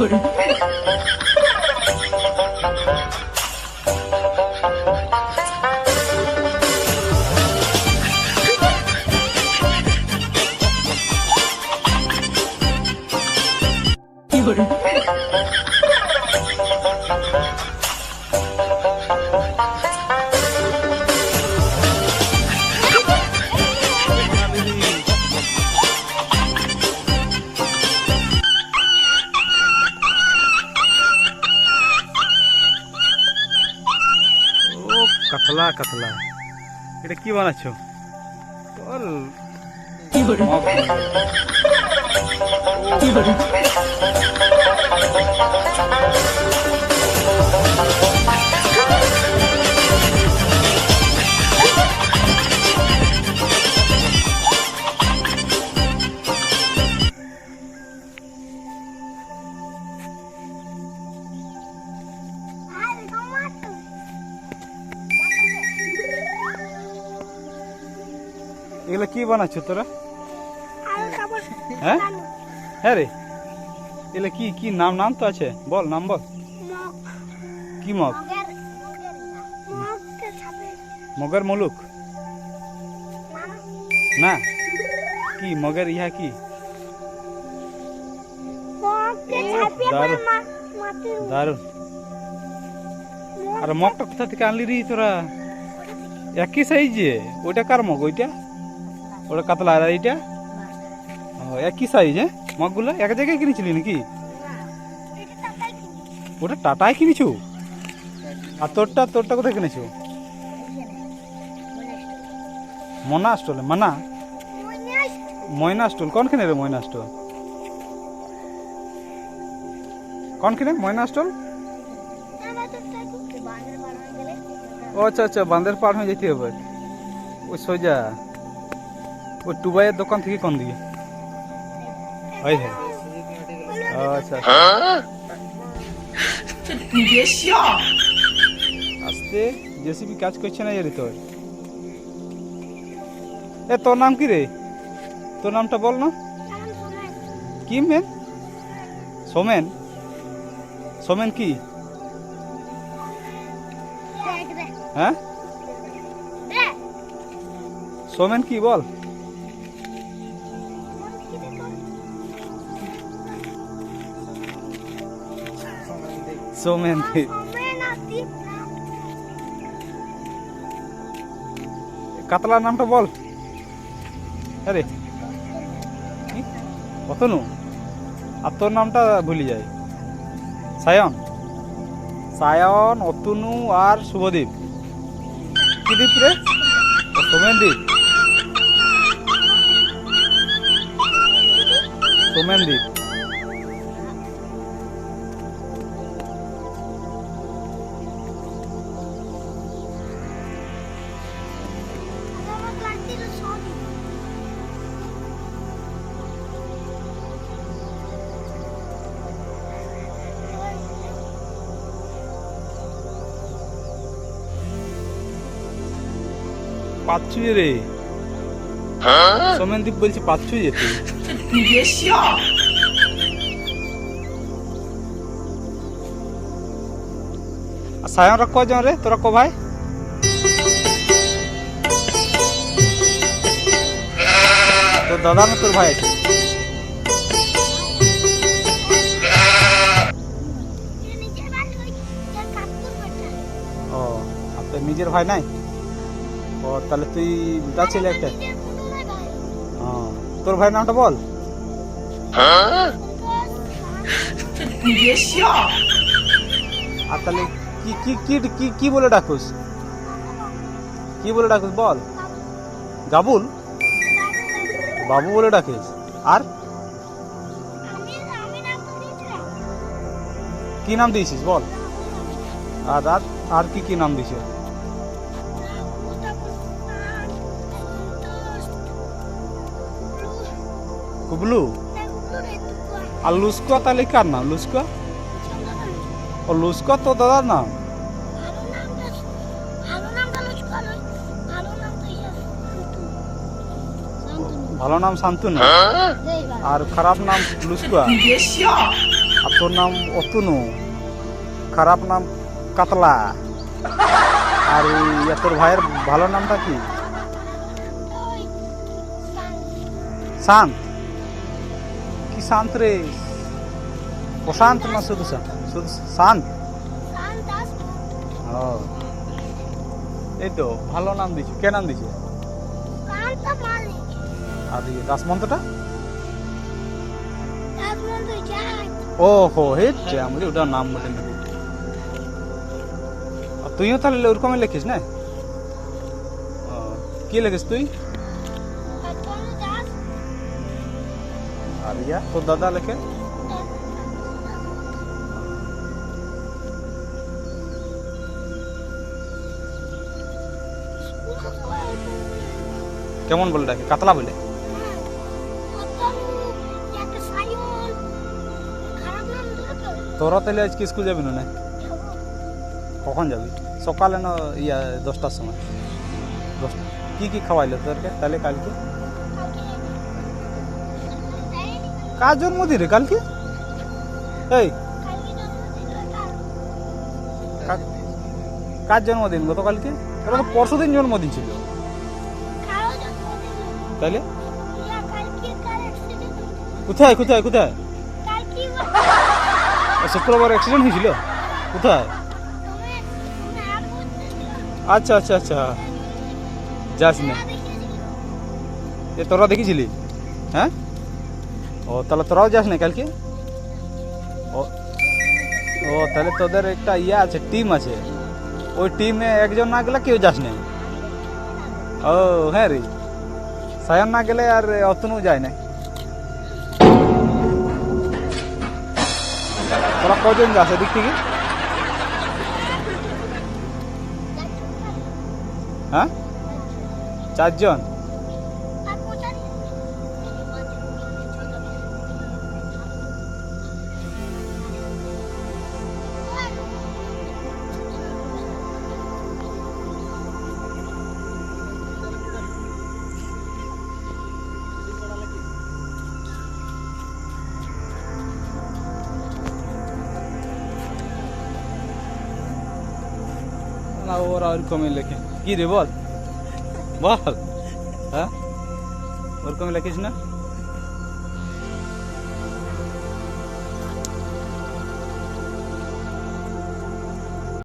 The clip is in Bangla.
个人。一个人。কাতলা কাতলা। এটা কি বানাচ্ছ? Ball mug. এগুলো কি বানাচ্ছ তোরা? হ্যাঁ? হ্যাঁ রে। এগুলো কি কি নাম নাম তো আছে? বল নাম বল। কি মগ? মগের মুলুক? না। কি মগের ইহা কি? দারুণ। দারুণ। আর মগটা কোথা থেকে আনলি রে তোরা? একই সাইজে ওইটা কার মগ? ওইটা? ওটা কাতলা আর এইটা? ও, একই সাইজ হ্যাঁ? মগগুলো এক জায়গায় কিনেছিলি নাকি? ওটা টাটায় কিনেছো? আর তোরটা তোরটা কোথায় কিনেছো? মনা স্টলে মানা? ময়না স্টল কোনখানে রে ময়না স্টল কোনখানে ময়না স্টল ও আচ্ছা আচ্ছা বাঁধের পার হয়ে যেতে হবে। ওই সোজা। ওই টুবাইয়ের দোকান থেকে কোন দিকে? ওই ও আচ্ছা আচ্ছা। আস্তে জেসিবি কাজ করছে না জানি তোর? এ, তোর নাম কি রে? তোর নামটা বল না। কি মেন? সোমেন? সোমেন কি? হ্যাঁ? সোমেন কি, বল। সোমেন কি কাতলার নামটা বল। আরে। কি? অতনু? আর তোর নামটা ভুলে যায় সায়ন। সায়ন অতনু আর শুভদীপ। কি দ্বীপ রে? সোমেন দ্বীপ সোমেন দ্বীপ পাচ্ছু রে। সোমেন দ্বীপ বলছি পাচ্ছু যেতে সায়নরা কজন রে? তোরা ক ভাই? তোর দাদা না তোর ভাই? আছে ও আর তোর নিজের ভাই নাই? ও, তাহলে তুই দা ছেলে একটা। হ্যাঁ তোর ভাইয়ের নামটা বল। আর তাহলে কি কি কি কি কি বলে ডাকুস? কি বলে ডাকুস বল। গাবুল? বাবু বলে ডাকিস। আর? কি নাম দিয়েছিস বল। আর আর কি কি নাম দিয়েছিস কুবলু? আর লুস্কো তাহলে কার নাম লুস্কো? ও লুস্কো তো দাদার নাম? ভালো নাম শান্তনু। আর খারাপ নাম লুস্কুয়া আর তোর নাম অতনু। খারাপ নাম কাতলা। আর তোর ভাইয়ের ভালো নামটা কি? শান্ত। কি শান্ত রে প্রশান্ত না শুধু শুধু শান্ত ও এই তো ভালো নাম দিছি। কে নাম দিছে? আর দাসমন্তটা ও হো হেট আমি ওটার নাম বলে তুইও তাহলে ওরকমই লেখিস না? কি লেখিস তুই? আর ইয়া তোর দাদা লেখে কেমন বলে ডাকে কাতলা বলে একটা সাইন খারাপ নাম দিল তো তোরা তাহলে আজকে স্কুল যাবি না না? কখন যাবি সকালে না ইয়া দশটার সময় দশ কি কি খাওয়াইলো তোরকে তাহলে কালকে কার জন্মদিন? রে কালকে? এই। কার জন্মদিন গতকালকে তোরা তো পরশু দিন জন্মদিন ছিল। তাহলে কোথায় কোথায় কোথায়? শুক্রবার অ্যাক্সিডেন্ট হয়েছিল? কোথায়? আচ্ছা আচ্ছা আচ্ছা। যাস না। এ তোরা দেখেছিলি? হ্যাঁ? ও তাহলে তোরাও যাস না কালকে ও ও তাহলে তোদের একটা ইয়ে আছে টিম আছে ওই টিমে একজন না গেলে কেউ যাস না ও হ্যাঁ রে সায়ন না গেলে আর অতনু যায় না তোরা কজন যাস এদিক থেকে হ্যাঁ চারজন না ওরা ওরকমই লেখে কি রে বল বল হ্যাঁ ওরকমই লেখিস না